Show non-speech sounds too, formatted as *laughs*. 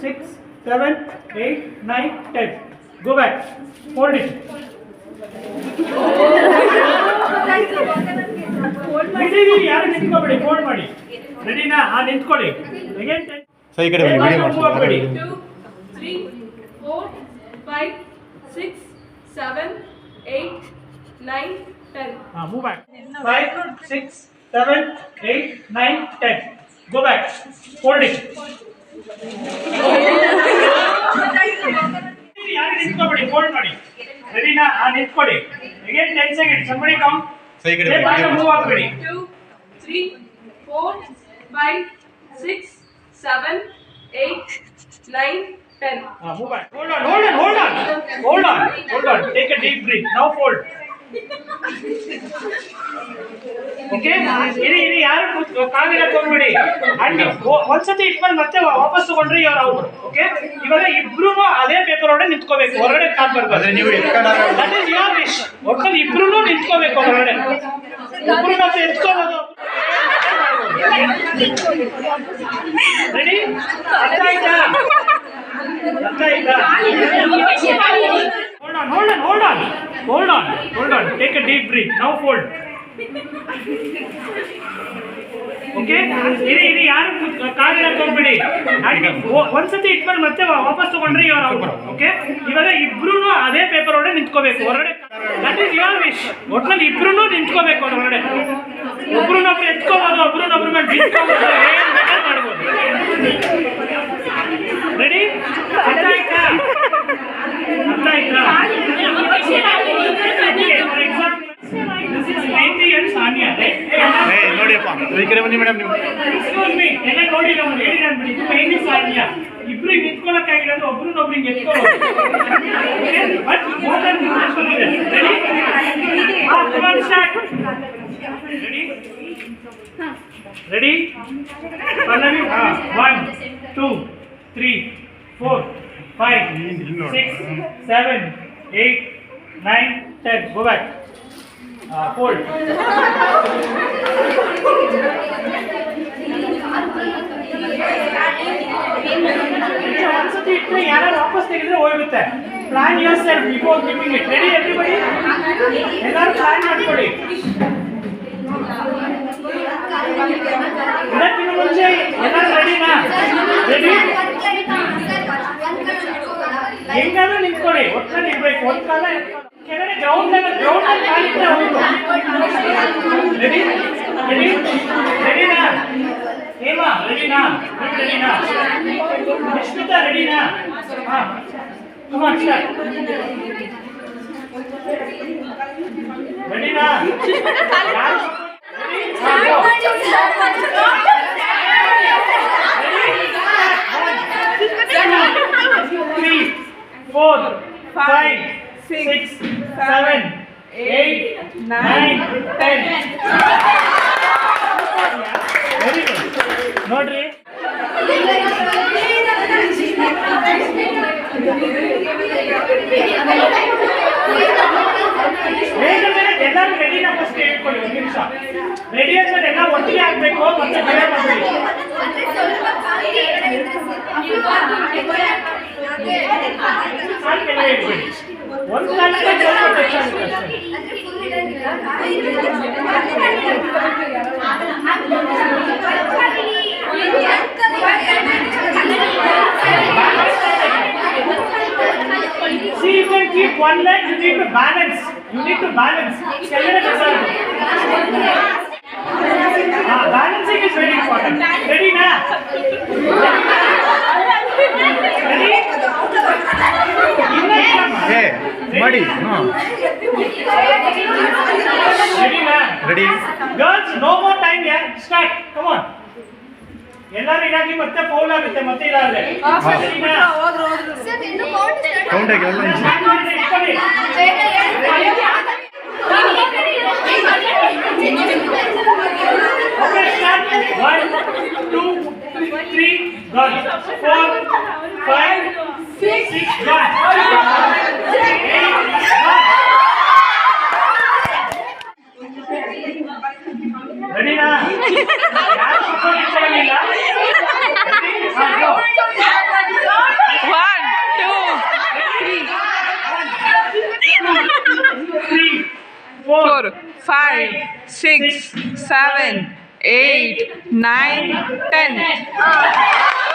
six, seven, eight, nine, ten. Go back. Hold it. So you get a video. 2, 3, 4, 5, 6, 7, 8, 9, 10. Ah, move back. 5, 6, 7, 8, 9, 10. Go back. Hold it. ನಾನು ನಿಂತ್ಕೊಳ್ಳಿ again 10 second somebody come ಸೈ ಕಡೆ move ಆಗಬೇಡಿ 2 move hold on hold on hold on. Hold on. Hold on. Take a deep breath. Now fold. Okay ಇರಿ ಇರಿ ಯಾರು ಕೂತ್- ಕಾಲಿಗೆ ತಗೊಂಡ್ಬಿಡಿ. ಅಂಡ್ ಒಂದ್ಸತಿ ಇಟ್ಕೊಂಡು ಮತ್ತೆ ವಾಪಸ್ ತಗೊಂಡ್ರಿ ಇವ್ರು ಅವ್ರು. ಓಕೆ ಇವಾಗ ಇಬ್ರು ಅದೇ ಪೇಪರ್ ಒಳಗೆ ನಿಂತ್ಕೋಬೇಕು. ಹೊರಗಡೆ ಕಾಲ್ ಬರ್ಬೋದು ನೀವು ದಟ್ ಇಸ್ ಯೋರ್ ವಿಶ್ ಒಟ್ಟಲ್ಲಿ ಇಬ್ರು ನಿಂತ್ಕೋಬೇಕು ಹೊರಗಡೆ. ಇಬ್ರು ಮತ್ತೆ ಎತ್ಕೋಬೋದು. ರೆಡಿ ಅರ್ಥ ಆಯ್ತಾ? ಅರ್ಥ ಆಯ್ತಾ? *laughs* ನೋಡೋಣ ನೋಡೋಣ on, hold on. Hold on, take a deep breath. Now fold. Okay ಇರಿ ಇರಿ ಯಾರು ಕಾಲಿಗೆ ಹೋಗ್ಬಿಡಿ ಒಂದ್ಸತಿ ಇಟ್ಕೊಂಡು ಮತ್ತೆ ವಾಪಸ್ ತಗೊಂಡ್ರೆ ಇವ್ರು ಅವ್ರು ಓಕೆ ಇವಾಗ ಇಬ್ರು ಅದೇ ಪೇಪರ್ ಒಳಗಡೆ ನಿಂತ್ಕೋಬೇಕು. ಹೊರಗಡೆ ದಟ್ ಇಸ್ ಯುವರ್ ವಿಶ್ ಒಟ್ನಲ್ಲಿ ಇಬ್ರು ನಿಂತ್ಕೋಬೇಕು ಹೊರಗಡೆ ಒಬ್ರನ್ನೊಬ್ರು ಎತ್ಕೋಬೋದು ಒಬ್ರನ್ನೊಬ್ರ ಮೇಲೆ ಬಿಟ್ಕೋಬೋದು ಏನ್ ಬೇಕಾದ್ರೂ ಮಾಡ್ಬೋದು ರೆಡಿ ಅರ್ಥ ಆಯ್ತಾ ಅರ್ಥ ಆಯ್ತಾ for example this is mehndi and Sania right ಏ ನೋಡಿಯಪ್ಪ ಈ ಕಡೆ ಬನ್ನಿ ಮೇಡಮ್ ನೀವು. ಎಕ್ಸ್ಕ್ಯೂಸ್ ಮೀ ಎಲ್ಲ ನೋಡಿ ನಾವು ಹೇಳಿ ನಾನು ಬಿಡಿ ಮೆಹಂದಿ ಸಾನಿಯಾ ಇಬ್ರು ನಿಂತ್ಕೊಳಕ್ಕಾಗಿಲ್ಲ ಅಂದ್ರೆ ಒಬ್ರು ಒಬ್ರಿಗೆ ಎತ್ಕೊಳ್ಳೋದು ರೆಡಿ ಪಲ್ಲವಿ ಹಾ one two three four five six seven eight nine ten go back fold ಒಂದ್ಸತಿ ಇಟ್ಟರೆ ಯಾರು ವಾಪಸ್ ತೆಗೆದ್ರೆ ಹೋಗುತ್ತೆ plan yourself before giving it ready everybody ಎಲ್ಲರೂ ಪ್ಲಾನ್ ಮಾಡ್ಕೊಳ್ಳಿ. ಇದಕ್ಕಿಂತ ಮುಂಚೆ ಎಲ್ಲರೂ ರೆಡಿನಾ ರೆಡಿ ಹೆಂಗಾದ್ರೂ ನಿಂತ್ಕೊಳ್ಳಿ. ಒಟ್ಟಲ್ಲಿ ಇರ್ಬೇಕು. ಒಂದ್ ಕಾಲ. ಕೆಳಗಡೆ ಗ್ರೌಂಡ್ ಲೆವೆಲ್ ಗ್ರೌಂಡ್ ಅಲ್ಲಿ ಕಾಲಿದ್ರೆ ಹೌದು ರೆಡಿ ರೆಡಿ ರೆಡಿನಾ ಹೇಮಾ ರೆಡಿನಾ ರೆಡಿನಾ ನಿಶ್ಮಿತಾ ರೆಡಿನಾ ಹಾ ಕಮಾನ್ ಸ್ಟಾರ್ಟ್ ರೆಡಿನಾ ಯಾರು ಹಾ go. three, four, five, six, seven, eight, nine, ten. Very good. ನೋಡ್ರಿ. ಎಲ್ಲರೂ ರೆಡಿನ ಫಸ್ಟ್ ಹೇಳ್ಕೊಳ್ಳಿ ಒಂದು ನಿಮಿಷ. ರೆಡಿ ಆದ್ಮೇಲೆ ಎಲ್ಲ ಒಟ್ಟಿಗೆ ಆಗ್ಬೇಕು ಮತ್ತೆ ಬೇರೆ ಮಾಡ್ಬೇಡಿ. make one leg. you need to balance. You need to balance. Ah, balancing is very important. Ready na? Ready? Hey, buddy. No. Ready man. Ready. Girls, no more time here. Start. Come on. ಎಲ್ಲರೂ ಇದಾಗಿ ಮತ್ತೆ foul ಆಗುತ್ತೆ ಮತ್ತೆ ಇದಾದ್ರೆ? Count ಆಗಿ four, five, six, seven, eight, nine, ten. Oh!